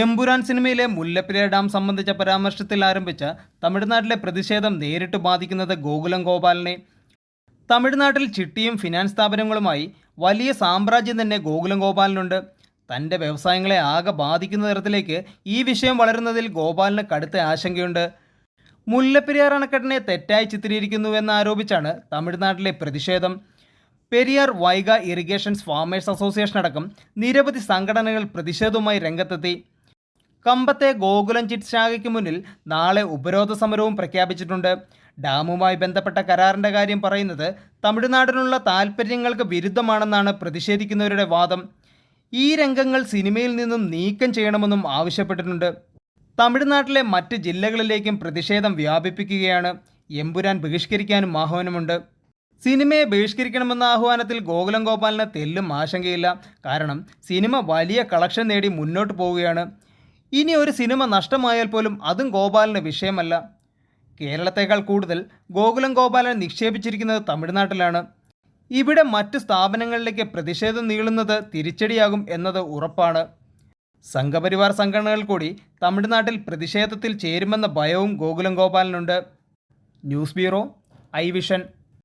എമ്പുരാൻ സിനിമയിലെ മുല്ലപ്പെരിയ ഡാം സംബന്ധിച്ച പരാമർശത്തിൽ ആരംഭിച്ച തമിഴ്നാട്ടിലെ പ്രതിഷേധം നേരിട്ട് ബാധിക്കുന്നത് ഗോകുലം ഗോപാലിനെ. തമിഴ്നാട്ടിൽ ചിട്ടിയും ഫിനാൻസ് സ്ഥാപനങ്ങളുമായി വലിയ സാമ്രാജ്യം തന്നെ ഗോകുലം ഗോപാലിനുണ്ട്. തന്റെ വ്യവസായങ്ങളെ ആകെ ബാധിക്കുന്ന തരത്തിലേക്ക് ഈ വിഷയം വളരുന്നതിൽ ഗോപാലിന് കടുത്ത ആശങ്കയുണ്ട്. മുല്ലപ്പെരിയാർ അണക്കെട്ടിനെ തെറ്റായി ചിത്രീകരിക്കുന്നുവെന്ന് ആരോപിച്ചാണ് തമിഴ്നാട്ടിലെ പ്രതിഷേധം. Periyar Vaigai irrigations farmers association അടക്കം നിരവധി സംഘടനകൾ പ്രതിഷേധവുമായി രംഗത്തെത്തി. കമ്പത്തെ ഗോകുലം ചിറ്റ് ശാഖയ്ക്ക് മുന്നിൽ നാളെ ഉപരോധ സമരവും പ്രഖ്യാപിച്ചിട്ടുണ്ട്. ഡാമുമായി ബന്ധപ്പെട്ട കരാറിന്റെ കാര്യം പറയുന്നത് തമിഴ്നാടിനുള്ള താൽപ്പര്യങ്ങൾക്ക് വിരുദ്ധമാണെന്നാണ് പ്രതിഷേധിക്കുന്നവരുടെ വാദം. ഈ രംഗങ്ങൾ സിനിമയിൽ നിന്നും നീക്കം ചെയ്യണമെന്നും ആവശ്യപ്പെട്ടിട്ടുണ്ട്. തമിഴ്നാട്ടിലെ മറ്റ് ജില്ലകളിലേക്കും പ്രതിഷേധം വ്യാപിപ്പിക്കുകയാണ്. എമ്പുരാൻ ബഹിഷ്കരിക്കാനും ആഹ്വാനമുണ്ട്. സിനിമയെ ബഹിഷ്കരിക്കണമെന്ന ആഹ്വാനത്തിൽ ഗോകുലം ഗോപാലിന് തെല്ലും ആശങ്കയില്ല. കാരണം സിനിമ വലിയ കളക്ഷൻ നേടി മുന്നോട്ട് പോവുകയാണ്. ഇനി ഒരു സിനിമ നഷ്ടമായാൽ പോലും അതും ഗോപാലിന് വിഷയമല്ല. കേരളത്തേക്കാൾ കൂടുതൽ ഗോകുലം ഗോപാലൻ നിക്ഷേപിച്ചിരിക്കുന്നത് തമിഴ്നാട്ടിലാണ്. ഇവിടെ മറ്റ് സ്ഥാപനങ്ങളിലേക്ക് പ്രതിഷേധം നീളുന്നത് തിരിച്ചടിയാകും എന്നത് ഉറപ്പാണ്. സംഘപരിവാർ സംഘടനകൾ കൂടി തമിഴ്നാട്ടിൽ പ്രതിഷേധത്തിൽ ചേരുമെന്ന ഭയവും Gokulam ഗോപാലനുണ്ട്. News bureau I vision.